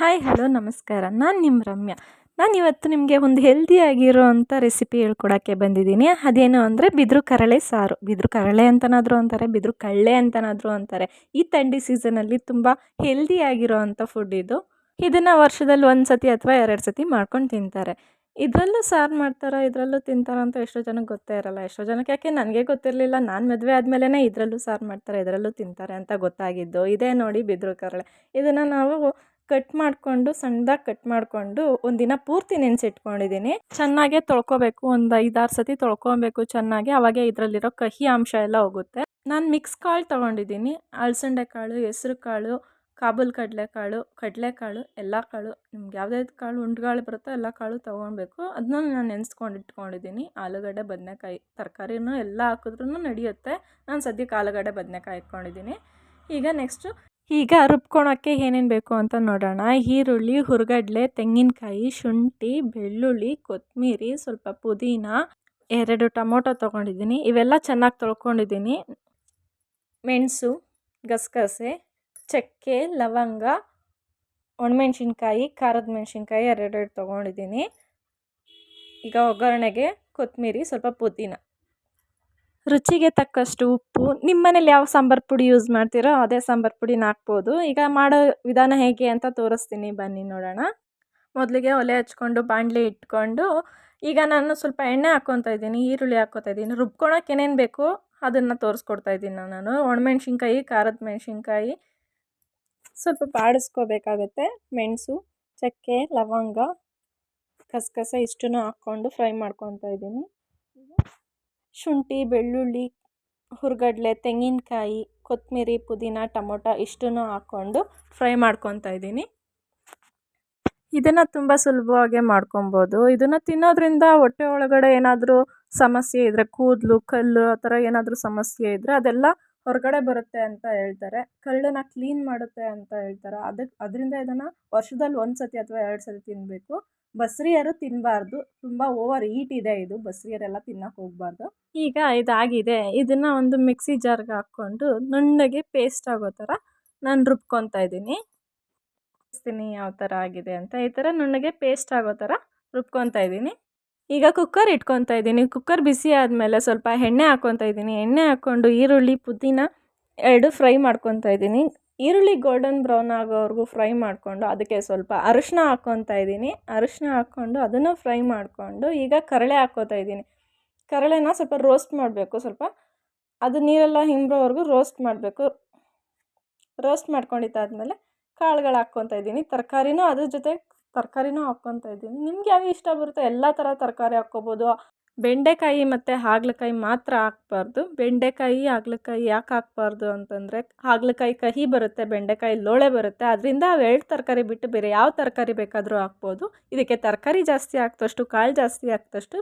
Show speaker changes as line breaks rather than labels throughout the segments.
Hi hello ನಮಸ್ಕಾರ. ನಾನು ನಿಮ್ಮ ರಮ್ಯಾ. ನಾನು ಇವತ್ತು ನಿಮಗೆ ಒಂದು ಹೆಲ್ದಿಯಾಗಿರೋ ಅಂಥ ರೆಸಿಪಿ ಹೇಳ್ಕೊಡೋಕ್ಕೆ ಬಂದಿದ್ದೀನಿ. ಅದೇನು ಅಂದರೆ ಬಿದ್ರು ಕರಳೆ ಸಾರು. ಬಿದ್ರು ಕರಳೆ ಅಂತನಾದರೂ ಅಂತಾರೆ, ಬಿದ್ರು ಕಳ್ಳೆ ಅಂತನಾದರೂ ಅಂತಾರೆ. ಈ ಥಂಡಿ ಸೀಸನಲ್ಲಿ ತುಂಬ ಹೆಲ್ದಿಯಾಗಿರೋ ಅಂಥ ಫುಡ್ ಇದು. ಇದನ್ನು ವರ್ಷದಲ್ಲಿ ಒಂದು ಸತಿ ಅಥವಾ ಎರಡು ಸತಿ ಮಾಡ್ಕೊಂಡು ತಿಂತಾರೆ. ಇದರಲ್ಲೂ ಸಾರು ಮಾಡ್ತಾರೆ, ಇದರಲ್ಲೂ ತಿಂತಾರೆ ಅಂತ ಎಷ್ಟೋ ಜನಕ್ಕೆ ಗೊತ್ತೇ ಇರಲ್ಲ. ಎಷ್ಟೋ ಜನಕ್ಕೆ ಯಾಕೆ ನನಗೆ ಗೊತ್ತಿರಲಿಲ್ಲ. ನಾನು ಮದುವೆ ಆದಮೇಲೆ ಇದರಲ್ಲೂ ಸಾರು ಮಾಡ್ತಾರೆ, ಇದರಲ್ಲೂ ತಿಂತಾರೆ ಅಂತ ಗೊತ್ತಾಗಿದ್ದು. ಇದೇ ನೋಡಿ ಬಿದ್ರು ಕರಳೆ. ಇದನ್ನು ನಾವು ಕಟ್ ಮಾಡಿಕೊಂಡು, ಸಣ್ಣದಾಗಿ ಕಟ್ ಮಾಡಿಕೊಂಡು ಒಂದಿನ ಪೂರ್ತಿ ನೆನೆಸಿಟ್ಕೊಂಡಿದ್ದೀನಿ ಚೆನ್ನಾಗೆ ತೊಳ್ಕೊಬೇಕು, ಒಂದು ಐದಾರು ಸತಿ ತೊಳ್ಕೊಬೇಕು ಚೆನ್ನಾಗಿ, ಅವಾಗೆ ಇದರಲ್ಲಿರೋ ಕಹಿ ಅಂಶ ಎಲ್ಲ ಹೋಗುತ್ತೆ. ನಾನು ಮಿಕ್ಸ್ ಕಾಳು ತೊಗೊಂಡಿದ್ದೀನಿ ಅಲಸಂಡೆ ಕಾಳು, ಹೆಸ್ರು ಕಾಳು, ಕಾಬೂಲ್ ಕಡಲೆಕಾಳು ಕಡಲೆಕಾಳು ಎಲ್ಲ ಕಾಳು. ನಿಮ್ಗೆ ಯಾವ್ದಾವ್ದು ಕಾಳು ಉಂಡ್ಗಾಳು ಬರುತ್ತೋ ಎಲ್ಲ ಕಾಳು ತೊಗೊಳ್ಬೇಕು ಅದನ್ನ ನಾನು ನೆನೆಸ್ಕೊಂಡು ಇಟ್ಕೊಂಡಿದ್ದೀನಿ ಆಲೂಗಡ್ಡೆ, ಬದನೆಕಾಯಿ, ತರಕಾರಿನೂ ಎಲ್ಲ ಹಾಕಿದ್ರೂ ನಡೆಯುತ್ತೆ. ನಾನು ಸದ್ಯಕ್ಕೆ ಆಲೂಗಡ್ಡೆ, ಬದನೆಕಾಯಿ ಇಟ್ಕೊಂಡಿದ್ದೀನಿ ಈಗ ನೆಕ್ಸ್ಟು ಈಗ ರುಬ್ಕೊಳಕ್ಕೆ ಏನೇನು ಬೇಕು ಅಂತ ನೋಡೋಣ. ಈರುಳ್ಳಿ, ಹುರ್ಗಡ್ಲೆ, ತೆಂಗಿನಕಾಯಿ, ಶುಂಠಿ, ಬೆಳ್ಳುಳ್ಳಿ ಕೊತ್ತಂಬರಿ ಸ್ವಲ್ಪ ಪುದೀನ, ಎರಡು ಟೊಮೊಟೊ ತೊಗೊಂಡಿದ್ದೀನಿ. ಇವೆಲ್ಲ ಚೆನ್ನಾಗಿ ತೊಳ್ಕೊಂಡಿದ್ದೀನಿ. ಮೆಣಸು, ಗಸಗಸೆ, ಚಕ್ಕೆ, ಲವಂಗ, ಒಣಮೆಣ್ಸಿನ್ಕಾಯಿ, ಖಾರದ ಮೆಣಸಿನ್ಕಾಯಿ, ಎರಡೆರಡು ತೊಗೊಂಡಿದ್ದೀನಿ. ಈಗ ಒಗ್ಗರಣೆಗೆ ಕೊತ್ತಂಬರಿ ಸ್ವಲ್ಪ ಪುದೀನ. ರುಚಿಗೆ ತಕ್ಕಷ್ಟು ಉಪ್ಪು. ನಿಮ್ಮ ಮನೇಲಿ ಯಾವ ಸಾಂಬಾರು ಪುಡಿ ಯೂಸ್ ಮಾಡ್ತೀರೋ ಅದೇ ಸಾಂಬಾರು ಪುಡಿನ ಹಾಕ್ಬೋದು. ಈಗ ಮಾಡೋ ವಿಧಾನ ಹೇಗೆ ಅಂತ ತೋರಿಸ್ತೀನಿ. ಬನ್ನಿ ನೋಡೋಣ. ಮೊದಲಿಗೆ ಒಲೆ ಹಚ್ಕೊಂಡು, ಬಾಣಲೆ ಇಟ್ಕೊಂಡು, ಈಗ ನಾನು ಸ್ವಲ್ಪ ಎಣ್ಣೆ ಹಾಕ್ಕೊತಾ ಇದ್ದೀನಿ. ಈರುಳ್ಳಿ ಹಾಕ್ಕೊತಾ ಇದ್ದೀನಿ. ರುಬ್ಕೊಳಕ್ಕೆ ಏನೇನು ಬೇಕು ಅದನ್ನು ತೋರಿಸ್ಕೊಡ್ತಾ ಇದ್ದೀನಿ ನಾನು ಒಣಮೆಣ್ಸಿನ್ಕಾಯಿ, ಖಾರದ ಮೆಣಸಿನ್ಕಾಯಿ. ಸ್ವಲ್ಪ ಬಾಡಿಸ್ಕೋಬೇಕಾಗತ್ತೆ. ಮೆಣಸು, ಚಕ್ಕೆ, ಲವಂಗ, ಕಸಕಸ ಇಷ್ಟನ್ನು ಹಾಕ್ಕೊಂಡು ಫ್ರೈ ಮಾಡ್ಕೊತಾ ಇದ್ದೀನಿ. ಶುಂಠಿ, ಬೆಳ್ಳುಳ್ಳಿ, ಹುರ್ಗಡ್ಲೆ, ತೆಂಗಿನಕಾಯಿ ಕೊತ್ತಂಬರಿ ಪುದೀನ, ಟೊಮೊಟೊ ಇಷ್ಟನ್ನೂ ಹಾಕ್ಕೊಂಡು ಫ್ರೈ ಮಾಡ್ಕೊತಾ ಇದ್ದೀನಿ. ಇದನ್ನು ತುಂಬ ಸುಲಭವಾಗಿ ಮಾಡ್ಕೊಬೋದು. ಇದನ್ನು ತಿನ್ನೋದ್ರಿಂದ ಹೊಟ್ಟೆ ಒಳಗಡೆ ಏನಾದರೂ ಸಮಸ್ಯೆ ಇದ್ದರೆ ಕೂದಲು, ಕಲ್ಲು ಆ ಥರ ಏನಾದರೂ ಸಮಸ್ಯೆ ಇದ್ದರೆ ಅದೆಲ್ಲ ಹೊರಗಡೆ ಬರುತ್ತೆ ಅಂತ ಹೇಳ್ತಾರೆ. ಕಳ್ಳನ್ನು ಕ್ಲೀನ್ ಮಾಡುತ್ತೆ ಅಂತ ಹೇಳ್ತಾರೆ. ಅದಕ್ಕೆ ಅದರಿಂದ ಇದನ್ನು ವರ್ಷದಲ್ಲಿ ಒಂದು ಸತಿ ಅಥವಾ ಎರಡು ಸತಿ ತಿನ್ನಬೇಕು ಬಸ್ರಿಯರು ತಿನ್ನಬಾರ್ದು ತುಂಬ ಓವರ್ ಹೀಟ್ ಇದೆ ಇದು. ಬಸ್ರಿಯರೆಲ್ಲ ತಿನ್ನೋಕೆ ಹೋಗಬಾರ್ದು. ಈಗ ಇದಾಗಿದೆ. ಇದನ್ನು ಒಂದು ಮಿಕ್ಸಿ ಜಾರ್ಗೆ ಹಾಕ್ಕೊಂಡು ನುಣ್ಣಗೆ ಪೇಸ್ಟ್ ಆಗೋ ಥರ ನಾನು ರುಬ್ಕೊತಾ ಇದ್ದೀನಿ. ಯಾವ ಥರ ಆಗಿದೆ ಅಂತ. ಈ ಥರ ನುಣ್ಣಗೆ ಪೇಸ್ಟ್ ಆಗೋ ಥರ ರುಬ್ಕೊತಾ ಇದ್ದೀನಿ. ಈಗ ಕುಕ್ಕರ್ ಇಟ್ಕೊತಾ ಇದ್ದೀನಿ. ಕುಕ್ಕರ್ ಬಿಸಿ ಆದಮೇಲೆ ಸ್ವಲ್ಪ ಎಣ್ಣೆ ಹಾಕ್ಕೊತಾ ಇದ್ದೀನಿ. ಎಣ್ಣೆ ಹಾಕ್ಕೊಂಡು ಈರುಳ್ಳಿ, ಪುದೀನ ಎರಡು ಫ್ರೈ ಮಾಡ್ಕೊತಾ ಇದ್ದೀನಿ. ಈರುಳ್ಳಿ ಗೋಲ್ಡನ್ ಬ್ರೌನ್ ಆಗೋವರೆಗೂ ಫ್ರೈ ಮಾಡಿಕೊಂಡು ಅದಕ್ಕೆ ಸ್ವಲ್ಪ ಅರಿಶಿನ ಹಾಕ್ಕೊತಾ ಇದ್ದೀನಿ. ಅರಿಶಿನ ಹಾಕ್ಕೊಂಡು ಅದನ್ನು ಫ್ರೈ ಮಾಡಿಕೊಂಡು ಈಗ ಕರಳೆ ಹಾಕ್ಕೋತಾ ಇದ್ದೀನಿ. ಕರಳೆನ ಸ್ವಲ್ಪ ರೋಸ್ಟ್ ಮಾಡಬೇಕು ಸ್ವಲ್ಪ. ಅದು ನೀರೆಲ್ಲ ಹಿಂಬ್ರೋವರೆಗೂ ರೋಸ್ಟ್ ಮಾಡಬೇಕು. ರೋಸ್ಟ್ ಮಾಡ್ಕೊಂಡಿದ್ದಾದಮೇಲೆ ಕಾಳುಗಳು ಹಾಕ್ಕೊತಾ ಇದ್ದೀನಿ. ತರಕಾರಿನೂ ಅದ್ರ ಜೊತೆ ತರಕಾರಿನೂ ಹಾಕ್ಕೊತಾ ಇದ್ದೀನಿ. ನಿಮ್ಗೆ ಯಾವ ಇಷ್ಟ ಬರುತ್ತೋ? ಎಲ್ಲ ಥರ ತರಕಾರಿ ಹಾಕ್ಕೋಬೋದು. ಬೆಂಡೆಕಾಯಿ ಮತ್ತು ಹಾಗಲಕಾಯಿ ಮಾತ್ರ ಹಾಕ್ಬಾರ್ದು. ಬೆಂಡೆಕಾಯಿ, ಹಾಗಲಕಾಯಿ ಯಾಕೆ ಹಾಕ್ಬಾರ್ದು ಅಂತಂದರೆ, ಹಾಗಲಕಾಯಿ ಕಹಿ ಬರುತ್ತೆ, ಬೆಂಡೆಕಾಯಿ ಲೋಳೆ ಬರುತ್ತೆ. ಅದರಿಂದ ಅವೆರಡು ತರಕಾರಿ ಬಿಟ್ಟು ಬೇರೆ ಯಾವ ತರಕಾರಿ ಬೇಕಾದರೂ ಹಾಕ್ಬೋದು. ಇದಕ್ಕೆ ತರಕಾರಿ ಜಾಸ್ತಿ ಹಾಕ್ದಷ್ಟು, ಕಾಳು ಜಾಸ್ತಿ ಹಾಕ್ದಷ್ಟು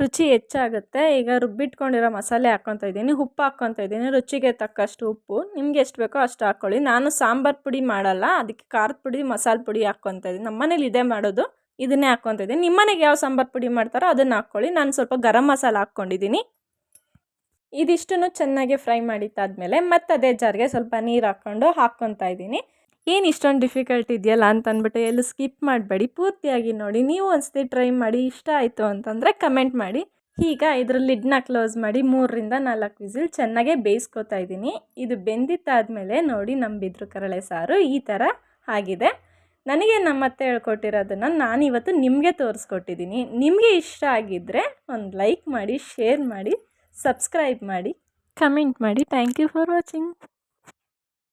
ರುಚಿ ಹೆಚ್ಚಾಗುತ್ತೆ. ಈಗ ರುಬ್ಬಿಟ್ಕೊಂಡಿರೋ ಮಸಾಲೆ ಹಾಕ್ಕೊತಾ ಇದ್ದೀನಿ. ಉಪ್ಪು ಹಾಕ್ಕೊತಾ ಇದ್ದೀನಿ. ರುಚಿಗೆ ತಕ್ಕಷ್ಟು ಉಪ್ಪು. ನಿಮ್ಗೆ ಎಷ್ಟು ಬೇಕೋ ಅಷ್ಟು ಹಾಕ್ಕೊಳ್ಳಿ. ನಾನು ಸಾಂಬಾರು ಪುಡಿ ಮಾಡಲ್ಲ. ಅದಕ್ಕೆ ಖಾರದ ಪುಡಿ, ಮಸಾಲೆ ಪುಡಿ ಹಾಕ್ಕೊತಾ ಇದ್ದೀನಿ. ನಮ್ಮ ಮನೇಲಿ ಇದೇ ಮಾಡೋದು. ಇದನ್ನೇ ಹಾಕ್ಕೊತ ಇದ್ದೀನಿ. ನಿಮ್ಮ ಮನೆಗೆ ಯಾವ ಸಾಂಬಾರು ಪುಡಿ ಮಾಡ್ತಾರೋ ಅದನ್ನು ಹಾಕ್ಕೊಳ್ಳಿ. ನಾನು ಸ್ವಲ್ಪ ಗರಂ ಮಸಾಲ ಹಾಕ್ಕೊಂಡಿದ್ದೀನಿ. ಇದಿಷ್ಟನ್ನು ಚೆನ್ನಾಗಿ ಫ್ರೈ ಮಾಡಿದ್ದಾದಮೇಲೆ ಮತ್ತೆ ಅದೇ ಜಾರಿಗೆ ಸ್ವಲ್ಪ ನೀರು ಹಾಕ್ಕೊಂಡು ಹಾಕ್ಕೊತಾ ಇದ್ದೀನಿ. ಏನು ಇಷ್ಟೊಂದು ಡಿಫಿಕಲ್ಟ್ ಇದೆಯಲ್ಲ ಅಂತ ಅಂದ್ಬಿಟ್ಟು ಎಲ್ಲೂ ಸ್ಕಿಪ್ ಮಾಡಬೇಡಿ. ಪೂರ್ತಿಯಾಗಿ ನೋಡಿ, ನೀವು ಒಂದ್ಸತಿ ಟ್ರೈ ಮಾಡಿ, ಇಷ್ಟ ಆಯಿತು ಅಂತಂದರೆ ಕಮೆಂಟ್ ಮಾಡಿ. ಈಗ ಇದರ ಲಿಡ್ನ ಕ್ಲೋಸ್ ಮಾಡಿ, ಮೂರರಿಂದ ನಾಲ್ಕು ವಿಸಿಲ್ ಚೆನ್ನಾಗೆ ಬೇಯಿಸ್ಕೊತಾ ಇದ್ದೀನಿ. ಇದು ಬೆಂದಿತ್ತಾದಮೇಲೆ ನೋಡಿ ನಮ್ಮ ಬಿದ್ರು ಕರಳೆ ಸಾರು ಈ ಥರ ಆಗಿದೆ. ನನಗೆ ನಮ್ಮತ್ತೆ ಹೇಳ್ಕೊಟ್ಟಿರೋದನ್ನು ನಾನಿವತ್ತು ನಿಮಗೆ ತೋರಿಸ್ಕೊಟ್ಟಿದ್ದೀನಿ. ನಿಮಗೆ ಇಷ್ಟ ಆಗಿದ್ದರೆ ಒಂದು ಲೈಕ್ ಮಾಡಿ ಶೇರ್ ಮಾಡಿ ಸಬ್ಸ್ಕ್ರೈಬ್ ಮಾಡಿ ಕಮೆಂಟ್ ಮಾಡಿ. Thank you for watching